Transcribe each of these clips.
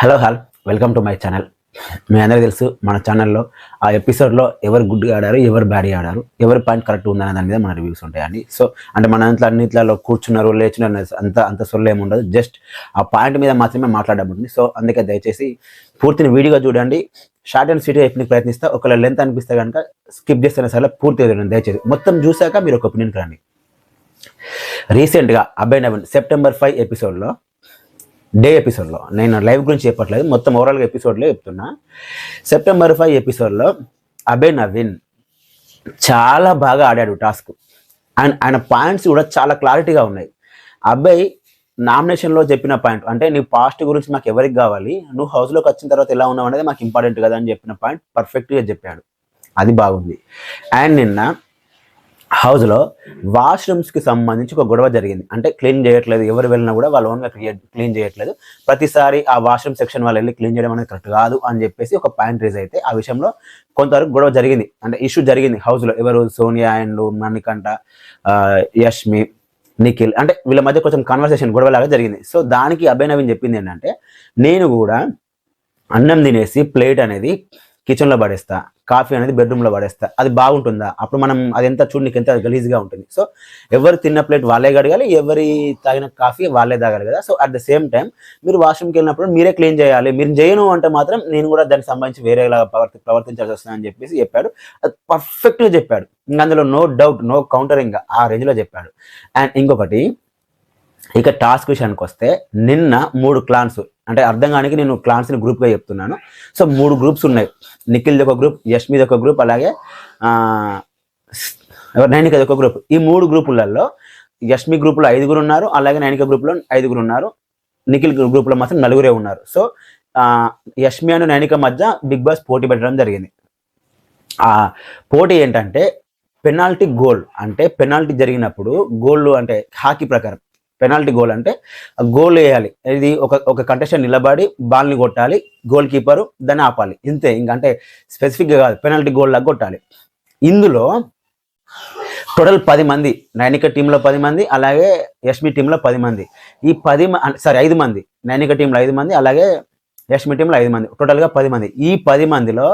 Hello all welcome to my channel. మీ అందరికీ తెలుసు మన ఛానల్లో ఆ ఎపిసోడ్లో ఎవరు గుడ్గా ఆడారు ఎవరు బ్యాడీ ఆడారు ఎవరి పాయింట్ కరెక్ట్ ఉందనే దాని మీద మన రివ్యూస్ ఉంటాయండి. సో అంటే మన ఇంట్లో అన్నింటిలో కూర్చున్నారు లేచున్నారు అంత అంత సొల్లేమి ఉండదు. జస్ట్ ఆ పాయింట్ మీద మాత్రమే మాట్లాడడం ఉంటుంది సో అందుకే దయచేసి పూర్తిని వీడియోగా చూడండి. షార్ట్ అండ్ స్వీట్గా చెప్పడానికి ప్రయత్నిస్తా. ఒకవేళ లెంత్ అనిపిస్తే కనుక స్కిప్ చేస్తున్న సరే పూర్తిగా చూడండి. దయచేసి మొత్తం చూశాక మీరు ఒక ఒపీనియన్ రండి. రీసెంట్గా అబ్బాయి నవీన్ సెప్టెంబర్ ఫైవ్ ఎపిసోడ్లో డే ఎపిసోడ్లో. నేను లైవ్ గురించి చెప్పట్లేదు. మొత్తం ఓవరాల్గా ఎపిసోడ్లో చెప్తున్నా. సెప్టెంబర్ ఫైవ్ ఎపిసోడ్లో అబే నవీన్ చాలా బాగా ఆడాడు టాస్క్. అండ్ ఆయన పాయింట్స్ కూడా చాలా క్లారిటీగా ఉన్నాయి. అబ్బాయి నామినేషన్లో చెప్పిన పాయింట్ అంటే నీ పాస్ట్ గురించి మాకు ఎవరికి కావాలి? నువ్వు హౌస్లోకి వచ్చిన తర్వాత ఎలా ఉన్నావు అనేది మాకు ఇంపార్టెంట్ కదా అని చెప్పిన పాయింట్ పర్ఫెక్ట్గా చెప్పాడు. అది బాగుంది. అండ్ నిన్న హౌస్లో వాష్రూమ్స్కి సంబంధించి ఒక గొడవ జరిగింది. అంటే క్లీన్ చేయట్లేదు ఎవరు వెళ్ళినా కూడా వాళ్ళు ఓన్గా క్లీన్ చేయట్లేదు. ప్రతిసారి ఆ వాష్రూమ్ సెక్షన్ వాళ్ళు వెళ్ళి క్లీన్ చేయడం అనేది కరెక్ట్ కాదు అని చెప్పేసి ఒక పాయింట్ రేజ్ అయితే ఆ విషయంలో కొంతవరకు గొడవ జరిగింది. అంటే ఇష్యూ జరిగింది హౌస్లో ఎవరు? సోనియా అండ్ మణికంఠ యష్మి నిఖిల్ అంటే వీళ్ళ మధ్య కొంచెం కన్వర్సేషన్ గొడవలాగా జరిగింది. సో దానికి అభయ్ చెప్పింది ఏంటంటే నేను కూడా అన్నం తినేసి ప్లేట్ అనేది కిచెన్లో పడేస్తా కాఫీ అనేది బెడ్రూమ్లో పడేస్తా అది బాగుంటుందా? అప్పుడు మనం అది ఎంత చూడనికి ఎంత గలీజ్గా ఉంటుంది. సో ఎవరు తిన్న ప్లేట్ వాళ్ళే కడగాలి ఎవరి తాగిన కాఫీ వాళ్ళే తాగాలి కదా. So at the same time మీరు వాష్రూమ్కి వెళ్ళినప్పుడు మీరే క్లీన్ చేయాలి. మీరు చేయను అంటే మాత్రం నేను కూడా దానికి సంబంధించి వేరేలా ప్రవర్తి ప్రవర్తించాల్సి వస్తుందని చెప్పేసి చెప్పాడు. అది పర్ఫెక్ట్గా చెప్పాడు. ఇంకా అందులో నో డౌట్ నో కౌంటరింగ్ ఆ రేంజ్లో చెప్పాడు. అండ్ ఇంకొకటి ఇక టాస్క్ విషయానికి వస్తే నిన్న మూడు క్లాన్స్ అంటే అర్థం కానికి నేను క్లాన్స్ని గ్రూప్గా చెప్తున్నాను. సో మూడు గ్రూప్స్ ఉన్నాయి. నిఖిల్ది ఒక గ్రూప్ యష్మిది ఒక గ్రూప్ అలాగే నైనికది ఒక గ్రూప్ ఈ మూడు గ్రూపులలో యష్మి గ్రూప్లో ఐదుగురు ఉన్నారు అలాగే నైనిక గ్రూప్లో ఐదుగురు ఉన్నారు. నిఖిల్ గ్రూప్లో మాత్రం నలుగురే ఉన్నారు. సో యష్మి అండ్ నైనిక మధ్య బిగ్ బాస్ పోటీ పెట్టడం జరిగింది. ఆ పోటీ ఏంటంటే పెనాల్టీ గోల్ అంటే పెనాల్టీ జరిగినప్పుడు గోల్ అంటే హాకీ ప్రకారం. పెనాల్టీ గోల్ అంటే గోల్ వేయాలి. ఇది ఒక ఒక కంటెస్టెంట్ నిలబడి బాల్ని కొట్టాలి గోల్ కీపరు దాన్ని ఆపాలి. ఇంతే ఇంకంటే అంటే స్పెసిఫిక్గా కాదు పెనాల్టీ గోల్ లాగా కొట్టాలి. ఇందులో టోటల్ పది మంది నైనిక టీంలో పది మంది అలాగే యష్మి టీంలో పది మంది. ఈ పది సారీ ఐదు మంది నైనిక టీంలో ఐదు మంది అలాగే యష్మి టీంలో ఐదు మంది టోటల్గా పది మంది. ఈ పది మందిలో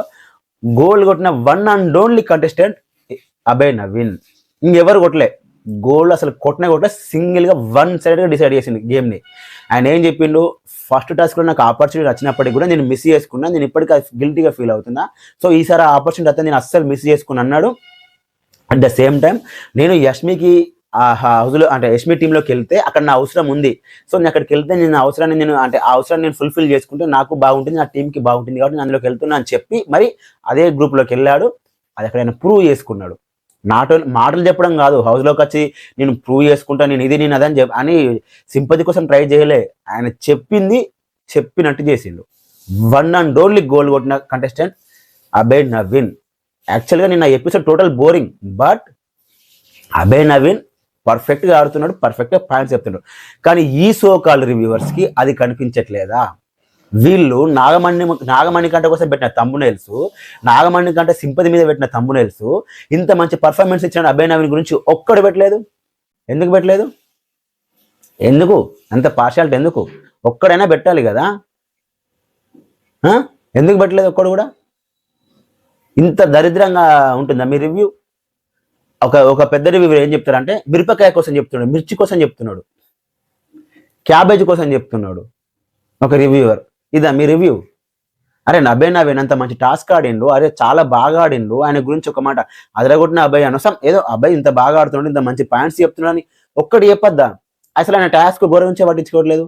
గోల్ కొట్టిన one and only contestant Abhay Naveen. ఇంకెవరు కొట్టలే? గోల్ అసలు కొట్టిన కొట్ట సింగిల్గా వన్ సైడ్గా డిసైడ్ చేసింది గేమ్ని. ఆయన ఏం చెప్పిండు? ఫస్ట్ టాస్క్లో నాకు ఆపర్చునిటీ వచ్చినప్పటికి కూడా నేను మిస్ చేసుకున్నా. నేను ఇప్పటికీ గిల్టీగా ఫీల్ అవుతున్నా. సో ఈసారి ఆ ఆపర్చునిటీ అయితే నేను అస్సలు మిస్ చేసుకుని అన్నాడు. అట్ ద సేమ్ టైం నేను యష్మికి ఆ హౌస్లో అంటే యష్మి టీంలోకి వెళ్తే అక్కడ నా అవసరం ఉంది. సో నేను అక్కడికి వెళ్తే నేను అవసరాన్ని నేను అంటే ఆ అవసరాన్ని నేను ఫుల్ఫిల్ చేసుకుంటే నాకు బాగుంటుంది నా టీంకి బాగుంటుంది కాబట్టి నేను అందులోకి వెళ్తున్నా అని చెప్పి మరి అదే గ్రూప్లోకి వెళ్ళాడు. అది అక్కడ ఆయన ప్రూవ్ చేసుకున్నాడు. నాటో మాటలు చెప్పడం కాదు. హౌస్లోకి వచ్చి నేను ప్రూవ్ చేసుకుంటా నేను ఇది నేను అదని చెప్ అని సింపతి కోసం ట్రై చేయలే. ఆయన చెప్పింది చెప్పినట్టు చేసిండు. వన్ అండ్ ఓన్లీ గోల్ కొట్టిన కంటెస్టెంట్ అబే నవీన్. యాక్చువల్గా నేను ఆ episode total boring but Abhay Naveen పర్ఫెక్ట్గా ఆడుతున్నాడు పర్ఫెక్ట్గా పాయింట్స్ చెప్తున్నాడు. కానీ ఈ సో కాల్ రివ్యూవర్స్కి అది కనిపించట్లేదా? వీళ్ళు నాగమణి నాగమణి కంట కోసం పెట్టిన తమ్మునేల్స్ నాగమణి కంటే సింపతి మీద పెట్టిన తమ్మునేల్స్ ఇంత మంచి పర్ఫార్మెన్స్ ఇచ్చిన అభయ్ నవీన్ గురించి ఒక్కడు పెట్టలేదు. ఎందుకు పెట్టలేదు? ఎందుకు? అంత పార్షాలిటీ ఎందుకు? ఒక్కడైనా పెట్టాలి కదా? ఎందుకు పెట్టలేదు ఒక్కడు కూడా? ఇంత దరిద్రంగా ఉంటుందా మీ రివ్యూ ఒక ఒక పెద్ద రివ్యూ ఏం చెప్తారంటే మిరపకాయ కోసం చెప్తున్నాడు మిర్చి కోసం చెప్తున్నాడు క్యాబేజ్ కోసం చెప్తున్నాడు ఒక రివ్యూవర్ ఇదా మీ రివ్యూ. అరే నభే నవీన్ అంత మంచి టాస్క్ ఆడిండు అరే చాలా బాగా ఆడిండు ఆయన గురించి ఒక మాట అదరగొట్టిన అబ్బాయి అనవసరం ఏదో అబ్బాయి ఇంత బాగా ఆడుతున్నాడు ఇంత మంచి పాయింట్స్ చెప్తున్నాడని ఒక్కటి చెప్పొద్దా? అసలు ఆయన టాస్క్ గౌరవించే పట్టించుకోవట్లేదు.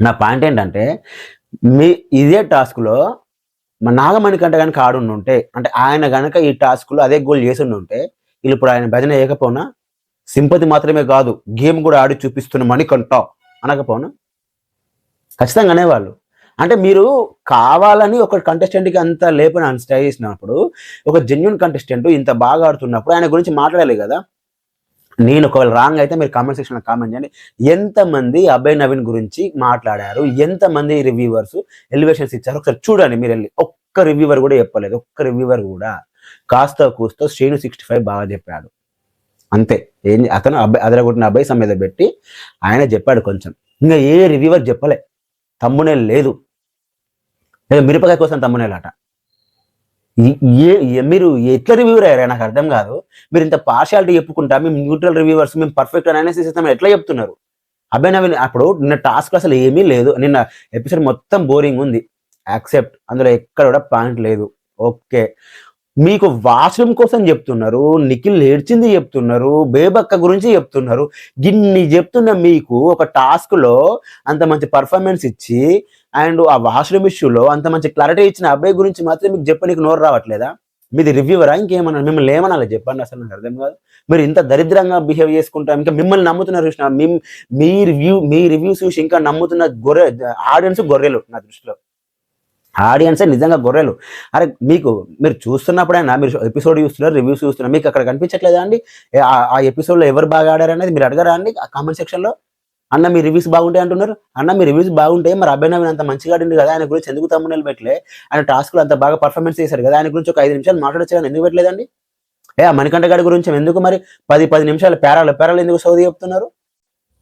నా పాయింట్ ఏంటంటే మీ ఇదే టాస్క్లో మా నాగమణి కంటే కనుక ఆడుండుంటే అంటే ఆయన కనుక ఈ టాస్క్లో అదే గోల్ చేసి ఉంటే వీళ్ళు ఇప్పుడు ఆయన భజన చేయకపోనా? సింపతి మాత్రమే కాదు గేమ్ కూడా ఆడి చూపిస్తున్న మణికంఠ అనకపోనా? ఖచ్చితంగా అనేవాళ్ళు అంటే మీరు కావాలని ఒక కంటెస్టెంట్కి అంత లేపని స్టే చేసినప్పుడు ఒక జెన్యున్ కంటెస్టెంట్ ఇంత బాగా ఆడుతున్నప్పుడు ఆయన గురించి మాట్లాడాలి కదా. నేను ఒకవేళ రాంగ్ అయితే మీరు కామెంట్ సెక్షన్లో కామెంట్ చేయండి. ఎంతమంది అభయ్ నవీన్ గురించి మాట్లాడారు? ఎంతమంది రివ్యూవర్స్ ఎలివేషన్స్ ఇచ్చారు? ఒకసారి చూడండి మీరు వెళ్ళి. ఒక్క రివ్యూవర్ కూడా చెప్పలేదు. ఒక్క రివ్యూవర్ కూడా. కాస్త కూస్తో శ్రీను సిక్స్టీ ఫైవ్ బాగా చెప్పాడు. అంతే. ఏం అతను అబ్బాయి అదరగొట్టిన అబ్బాయి సమ్మెద పెట్టి ఆయన చెప్పాడు కొంచెం. ఇంకా ఏ రివ్యూవర్ చెప్పలే. తమ్మునే లేదు. లేదా మిరపకాయ కోసం తమ్మునేలాట. ఏ మీరు ఎట్లా రివ్యూర్ అయ్యారా? నాకు అర్థం కాదు. మీరు ఇంత పార్షియాలిటీ చెప్పుకుంటా మేము న్యూట్రల్ రివ్యూవర్స్ మేము పర్ఫెక్ట్ అనాలిసిస్ ఇస్తామని ఎట్లా చెప్తున్నారు? అబ్బాయి నవీన్ అప్పుడు నిన్న టాస్క్ అసలు ఏమీ లేదు. నిన్న ఎపిసోడ్ మొత్తం బోరింగ్ ఉంది. యాక్సెప్ట్ అందులో ఎక్కడ కూడా పాయింట్ లేదు. ఓకే మీకు వాష్రూమ్ కోసం చెప్తున్నారు నిఖిల్ ఏడ్చింది చెప్తున్నారు బేబక్క గురించి చెప్తున్నారు. గిన్ని చెప్తున్న మీకు ఒక టాస్క్లో అంత మంచి పర్ఫార్మెన్స్ ఇచ్చి అండ్ ఆ వాష్రూమ్ ఇష్యూలో అంత మంచి క్లారిటీ ఇచ్చిన అబ్బాయి గురించి మాత్రం మీకు చెప్పనీకి నోరు రావట్లేదా? మీది రివ్యూవరా ఇంకేమన్నా మిమ్మల్ని ఏమనాలి? చెప్పండి అసలు నాకు అర్థం కాదు. మీరు ఇంత దరిద్రంగా బిహేవ్ చేసుకుంటాం ఇంకా మిమ్మల్ని నమ్ముతున్నారు చూసిన మీ- మీ రివ్యూ మీ రివ్యూస్ చూసి ఇంకా నమ్ముతున్న గొర్రె ఆడియన్స్ గొర్రెలు నా దృష్టిలో. ఆడియన్సే నిజంగా గొర్రెలు. అరే మీకు మీరు చూస్తున్నప్పుడైనా మీరు ఎపిసోడ్ చూస్తున్నారు రివ్యూస్ చూస్తున్నారు మీకు అక్కడ కనిపించట్లేదా అండి? ఏ- ఆ- ఎపిసోడ్లో ఎవరు బాగా ఆడారు అనేది మీరు అడగరా అండి? ఆ కామెంట్ సెక్షన్లో అన్న మీ రివ్యూస్ బాగుంటాయి అంటున్నారు. అన్న మీ రివ్యూస్ బాగుంటే మరి అబ్బాయి నవీన్ అంత మంచిగా ఆడింది కదా ఆయన గురించి ఎందుకు తమ్ముళ్ళు పెట్టలే ఆయన టాస్క్లు అంత బాగా పర్ఫార్మెన్స్ చేశారు కదా ఆయన గురించి ఒక ఐదు నిమిషాలు మాట్లాడచ్చు కానీ ఎందుకు పెట్టలేదండి? ఏ ఆ మణికంఠ గారి గురించి ఎందుకు మరి పది పది నిమిషాలు పేరాలు పేరాలు ఎందుకు సౌదీ చెప్తున్నారు?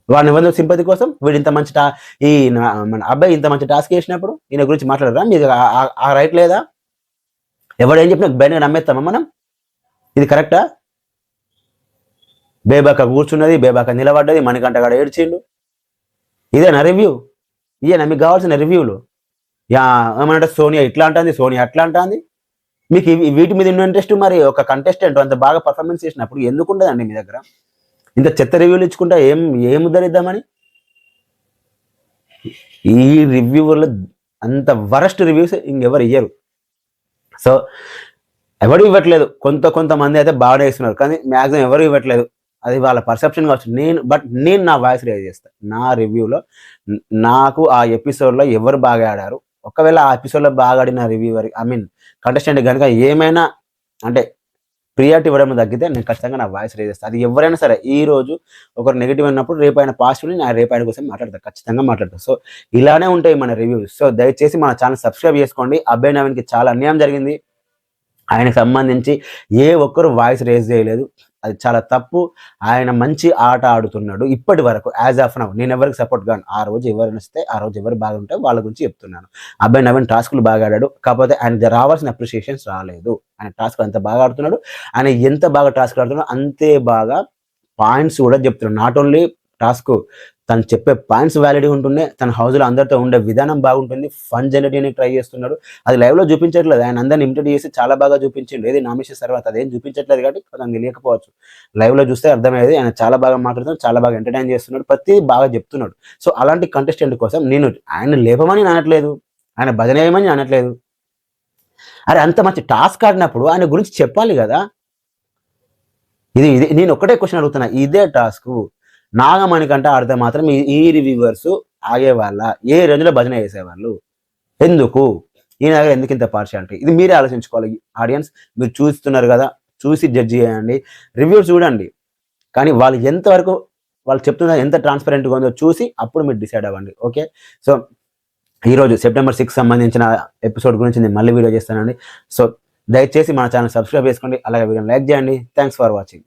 వాడిని ఎవరు సింపతి కోసం వీడు ఇంత మంచి టా ఈ మన అబ్బాయి ఇంత మంచి టాస్క్ చేసినప్పుడు ఈయన గురించి మాట్లాడరా? మీకు ఆ- రైట్ లేదా? ఎవడు ఏం చెప్పినా బయటగా నమ్మేస్తామా మనం? ఇది కరెక్టా? బేబాక కూర్చున్నది బేబాక నిలబడ్డది మణికంట కాడ ఏడ్చిండు. ఇదేనా రివ్యూ ఇదేనా మీకు కావాల్సిన రివ్యూలు యా ఏమంటే సోనియా ఇట్లా అంటుంది సోనియా అట్లా అంటుంది మీకు వీటి మీద ఉన్న ఇంట్రెస్ట్ మరి ఒక కంటెస్టెంట్ అంత బాగా పర్ఫార్మెన్స్ చేసినప్పుడు ఎందుకు ఉండదండి మీ దగ్గర? ఇంత చెత్త రివ్యూలు ఇచ్చుకుంటా ఏం ఏం ఉద్ధరిద్దామని? ఈ రివ్యూవర్లు అంత వరస్ట్ రివ్యూస్ ఇంకెవరు ఇయ్యరు. సో ఎవరు ఇవ్వట్లేదు. కొంత కొంతమంది అయితే బాగానే ఇస్తున్నారు. కానీ మ్యాక్సిమం ఎవరు ఇవ్వట్లేదు. అది వాళ్ళ పర్సెప్షన్ కావచ్చు. నేను బట్ నేను నా వాయిస్ రేజ్ చేస్తాను నా రివ్యూలో నాకు ఆ ఎపిసోడ్లో ఎవరు బాగా ఆడారు? ఒకవేళ ఆ ఎపిసోడ్లో బాగా ఆడిన రివ్యూవర్ ఐ మీన్ కంటెస్టెంట్ కనుక ఏమైనా అంటే ప్రియారిటీ ఇవ్వడం తగ్గితే నేను ఖచ్చితంగా నా వాయిస్ రేజ్ చేస్తాను అది ఎవరైనా సరే ఈ రోజు ఒకరు నెగిటివ్ అన్నప్పుడు రేపు ఆయన పాజిటివ్ని నేను రేపు ఆయన కోసం మాట్లాడతాను ఖచ్చితంగా మాట్లాడతాను సో ఇలానే ఉంటాయి మన రివ్యూస్ సో దయచేసి మన ఛానల్ సబ్స్క్రైబ్ చేసుకోండి. అబ్బాయి నవీన్కి చాలా అన్యాయం జరిగింది. ఆయనకు సంబంధించి ఏ ఒక్కరు వాయిస్ రేజ్ చేయలేదు. అది చాలా తప్పు. ఆయన మంచి ఆట ఆడుతున్నాడు ఇప్పటి వరకు యాజ్ ఆఫ్ నవ్ నేను ఎవరికి సపోర్ట్ కాను. ఆ రోజు ఎవరు నచ్చితే ఆ రోజు ఎవరు బాగుంటే వాళ్ళ గురించి చెప్తున్నాను. అబ్బాయి నవీన్ టాస్క్లు బాగా ఆడాడు. కాకపోతే ఆయన రావాల్సిన అప్రిషియేషన్స్ రాలేదు. ఆయన టాస్క్ అంత బాగా ఆడుతున్నాడు. ఆయన ఎంత బాగా టాస్క్ ఆడుతున్నాడు అంతే బాగా పాయింట్స్ కూడా చెప్తున్నాడు. నాట్ ఓన్లీ టాస్క్ తను చెప్పే పాయింట్స్ వ్యాలిడీ ఉంటుండే తన హౌస్లో అందరితో ఉండే విధానం బాగుంటుంది. ఫన్ జనరేట్ ట్రై చేస్తున్నాడు. అది లైవ్లో చూపించట్లేదు. ఆయన అందరిని ఇమిటేట్ చేసి చాలా బాగా చూపించిండు. ఏది నామినేషన్ తర్వాత అదేం చూపించట్లేదు కాబట్టి కొంచెం తెలియకపోవచ్చు. లైవ్లో చూస్తే అర్థమయ్యేది ఆయన చాలా బాగా మాట్లాడుతున్నాడు చాలా బాగా ఎంటర్టైన్ చేస్తున్నాడు ప్రతిదీ బాగా చెప్తున్నాడు. సో అలాంటి కంటెస్టెంట్ కోసం నేను ఆయన లేపమని అనట్లేదు. ఆయన భజన అనట్లేదు. అరే అంత మంచి టాస్క్ ఆడినప్పుడు ఆయన గురించి చెప్పాలి కదా. ఇది ఇది నేను ఒక్కటే క్వశ్చన్ అడుగుతున్నా. ఇదే టాస్క్ నాగమణి కంటే ఆడితే మాత్రం ఈ- ఈ రివ్యూవర్స్ ఆగేవాళ్ళ ఏ రేంజ్లో భజన చేసేవాళ్ళు? ఎందుకు? ఈయన దగ్గర ఎందుకు ఇంత పార్షియాలిటీ ఇది మీరే ఆలోచించుకోవాలి ఆడియన్స్ మీరు చూస్తున్నారు కదా చూసి జడ్జి చేయండి. రివ్యూ చూడండి. కానీ వాళ్ళు ఎంతవరకు వాళ్ళు చెప్తున్నారు ఎంత ట్రాన్స్పరెంట్గా ఉందో చూసి అప్పుడు మీరు డిసైడ్ అవ్వండి. ఓకే సో ఈరోజు సెప్టెంబర్ సిక్స్ సంబంధించిన ఎపిసోడ్ గురించి నేను మళ్ళీ వీడియో చేస్తానండి. సో దయచేసి మన ఛానల్ సబ్స్క్రైబ్ చేసుకోండి. అలాగే వీడియోని లైక్ చేయండి. Thanks for watching